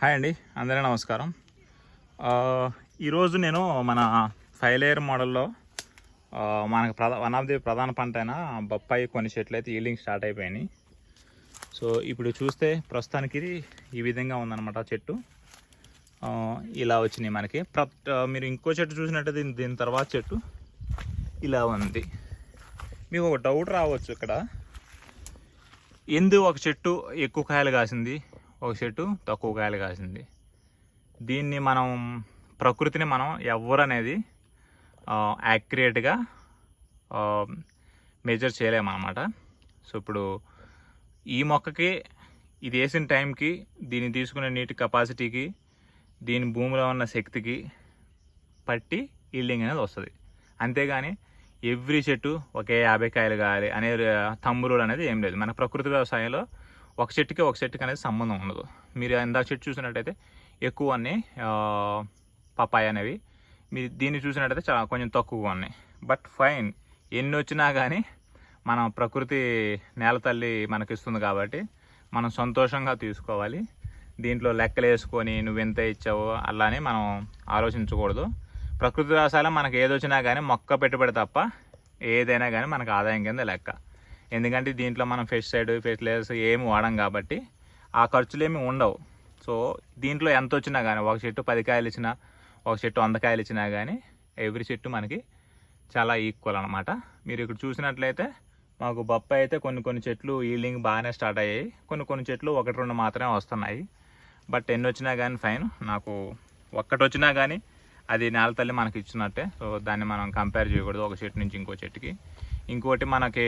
Hi అండి అందరికీ నమస్కారం. ఈరోజు నేను మన ఫైవ్ లేయర్ మోడల్లో మనకు ప్రధా వన్ ఆఫ్ ది ప్రధాన పంట అయిన బొప్పాయి కొన్ని చెట్లు అయితే ఈల్డింగ్ స్టార్ట్ అయిపోయినాయి. సో ఇప్పుడు చూస్తే ప్రస్తుతానికి ఈ విధంగా ఉందన్నమాట చెట్టు. ఇలా వచ్చినాయి మనకి. ప్ర మీరు ఇంకో చెట్టు చూసినట్టు దీని దీని తర్వాత చెట్టు ఇలా ఉంది. మీకు ఒక డౌట్ రావచ్చు ఇక్కడ. ఎందు ఒక చెట్టు ఎక్కువ కాయలు కాసింది? ఒక చెట్టు తక్కువ కాయలు కాసింది. దీన్ని మనం ప్రకృతిని మనం ఎవరు అనేది యాక్యురేట్గా మెజర్ చేయలేమన్నమాట. సో ఇప్పుడు ఈ మొక్కకి ఇది వేసిన టైంకి దీన్ని తీసుకునే నీటి కెపాసిటీకి దీని భూమిలో ఉన్న శక్తికి పట్టి ఈల్డింగ్ అనేది వస్తుంది. అంతేగాని ఎవ్రీ చెట్టు ఒకే యాభై కాయలు కాయాలి అనే తమ్మురులు అనేది ఏం లేదు. మన ప్రకృతి వ్యవసాయంలో ఒక చెట్టుకి ఒక చెట్టుకి అనేది సంబంధం ఉండదు. మీరు ఇందాక చెట్టు చూసినట్టయితే ఎక్కువ అన్ని పపాయ అనేవి. మీరు దీన్ని చూసినట్టయితే చాలా కొంచెం తక్కువగా ఉన్నాయి. బట్ ఫైన్ ఎన్ని వచ్చినా కానీ మనం ప్రకృతి నేల తల్లి మనకి ఇస్తుంది కాబట్టి మనం సంతోషంగా తీసుకోవాలి. దీంట్లో లెక్కలు వేసుకొని నువ్వు ఎంత ఇచ్చావో అలానే మనం ఆలోచించకూడదు. ప్రకృతి వ్యవసాయం మనకి ఏదొచ్చినా కానీ మొక్క పెట్టుబడి తప్ప ఏదైనా కానీ మనకు ఆదాయం కింద లెక్క. ఎందుకంటే దీంట్లో మనం పెస్టిసైడ్ ఫెర్టిలైజర్స్ ఏమి వాడం కాబట్టి ఆ ఖర్చులు ఏమి ఉండవు. సో దీంట్లో ఎంత వచ్చినా కానీ ఒక చెట్టు పది కాయలు ఇచ్చినా ఒక చెట్టు వంద కాయలు ఇచ్చినా కానీ ఎవ్రీ చెట్టు మనకి చాలా ఈక్వల్ అనమాట మీరు ఇక్కడ చూసినట్లయితే మాకు బొప్పాయి అయితే కొన్ని కొన్ని చెట్లు ఈల్డింగ్ బాగానే స్టార్ట్ అయ్యాయి. కొన్ని కొన్ని చెట్లు ఒకటి రెండు మాత్రమే వస్తున్నాయి. బట్ ఎన్ని వచ్చినా కానీ ఫైన్ నాకు ఒక్కటి వచ్చినా కానీ అది నేల తల్లి మనకి ఇచ్చినట్టే. సో దాన్ని మనం కంపేర్ చేయకూడదు. ఒక చెట్టు నుంచి ఇంకో చెట్టుకి. ఇంకోటి మనకి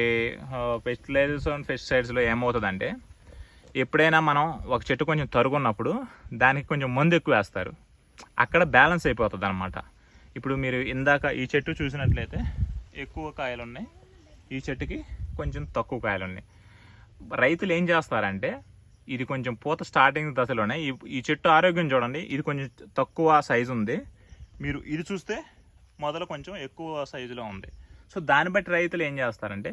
ఫెస్టిలైజర్స్ అండ్ పెస్టిసైడ్స్లో ఏమవుతుందంటే ఎప్పుడైనా మనం ఒక చెట్టు కొంచెం తరుగున్నప్పుడు దానికి కొంచెం మందు ఎక్కువ వేస్తారు. అక్కడ బ్యాలెన్స్ అయిపోతుంది అనమాట ఇప్పుడు మీరు ఇందాక ఈ చెట్టు చూసినట్లయితే ఎక్కువ కాయలు ఉన్నాయి ఈ చెట్టుకి కొంచెం తక్కువ కాయలు ఉన్నాయి రైతులు ఏం చేస్తారంటే ఇది కొంచెం పూత స్టార్టింగ్ దశలోనే ఈ ఈ చెట్టు ఆరోగ్యం చూడండి ఇది కొంచెం తక్కువ సైజు ఉంది. మీరు ఇది చూస్తే మొదలు కొంచెం ఎక్కువ సైజులో ఉంది. సో దాన్ని బట్టి రైతులు ఏం చేస్తారంటే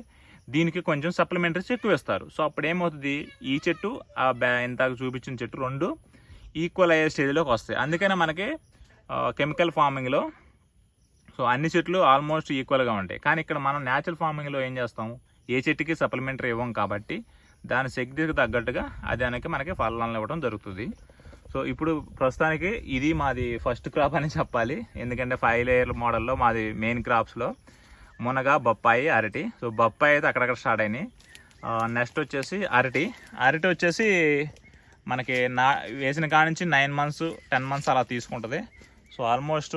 దీనికి కొంచెం సప్లిమెంటరీస్ ఎక్కువ ఇస్తారు సో అప్పుడు ఏమవుతుంది ఈ చెట్టు ఆ బ్యా ఇంతకు చూపించిన చెట్టు రెండు ఈక్వల్ అయ్యే స్టేజ్లోకి వస్తాయి. అందుకనే మనకి కెమికల్ ఫార్మింగ్లో సో అన్ని చెట్లు ఆల్మోస్ట్ ఈక్వల్గా ఉంటాయి. కానీ ఇక్కడ మనం న్యాచురల్ ఫార్మింగ్లో ఏం చేస్తాం ఏ చెట్టుకి సప్లిమెంటరీ ఇవ్వం కాబట్టి దాని శక్తికి తగ్గట్టుగా అది అనేది మనకి ఫలాలను ఇవ్వడం జరుగుతుంది. సో ఇప్పుడు ప్రస్తుతానికి ఇది మాది ఫస్ట్ క్రాప్ అని చెప్పాలి. ఎందుకంటే ఫైవ్ లేయర్ మోడల్లో మాది మెయిన్ క్రాప్స్లో మునగ బొప్పాయి అరటి. సో బొప్పాయి అయితే అక్కడక్కడ స్టార్ట్ అయినాయి. నెక్స్ట్ వచ్చేసి అరటి. అరటి వచ్చేసి మనకి నా వేసిన కాడ నుంచి నైన్ మంత్స్ టెన్ మంత్స్ అలా తీసుకుంటుంది. సో ఆల్మోస్ట్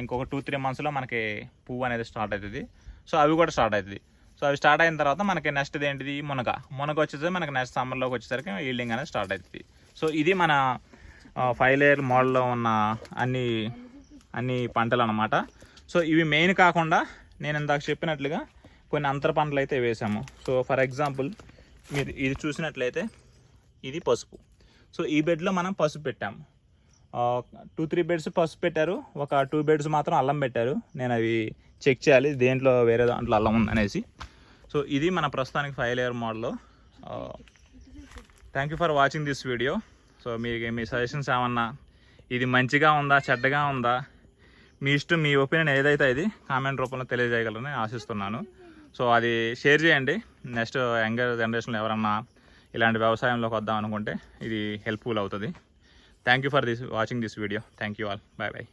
ఇంకొక టూ త్రీ మంత్స్లో మనకి పువ్వు అనేది స్టార్ట్ అవుతుంది సో అవి కూడా స్టార్ట్ అవుతుంది సో అవి స్టార్ట్ అయిన తర్వాత మనకి నెక్స్ట్ ఏంటిది మునగ. మునగ వచ్చేసరికి మనకి నెక్స్ట్ సమ్మర్లోకి వచ్చేసరికి ఈల్డింగ్ అనేది స్టార్ట్ అవుతుంది సో ఇది మన ఫైవ్ లేయర్ మోడల్లో ఉన్న అన్ని అన్ని పంటలు అనమాట సో ఇవి మెయిన్ కాకుండా నేను ఇందాక చెప్పినట్లుగా కొన్ని అంతర పంటలు అయితే వేసాము. సో ఫర్ ఎగ్జాంపుల్ మీరు ఇది చూసినట్లయితే ఇది పసుపు. సో ఈ బెడ్లో మనం పసుపు పెట్టాము. టూ త్రీ బెడ్స్ పసుపు పెట్టారు. ఒక టూ బెడ్స్ మాత్రం అల్లం పెట్టారు. నేను అవి చెక్ చేయాలి. దేంట్లో వేరే దాంట్లో అల్లం ఉందనేసి. సో ఇది మన ప్రస్తుతానికి ఫైవ్ లేయర్ మోడల్లో thank you for watching this video so మీకు మీ సజెషన్స్ ఏమన్నా ఇది మంచిగా ఉందా చెడ్డగా ఉందా మీ ఇష్టం మీ ఒపీనియన్ ఏదైతే ఇది కామెంట్ రూపంలో తెలియజేయగలరని ఆశిస్తున్నాను. సో అది షేర్ చేయండి. నెక్స్ట్ యంగర్ జనరేషన్లో ఎవరన్నా ఇలాంటి వ్యవసాయంలోకి వద్దాం అనుకుంటే ఇది హెల్ప్ఫుల్ అవుతుంది. Thank you for this watching this video thank you all bye bye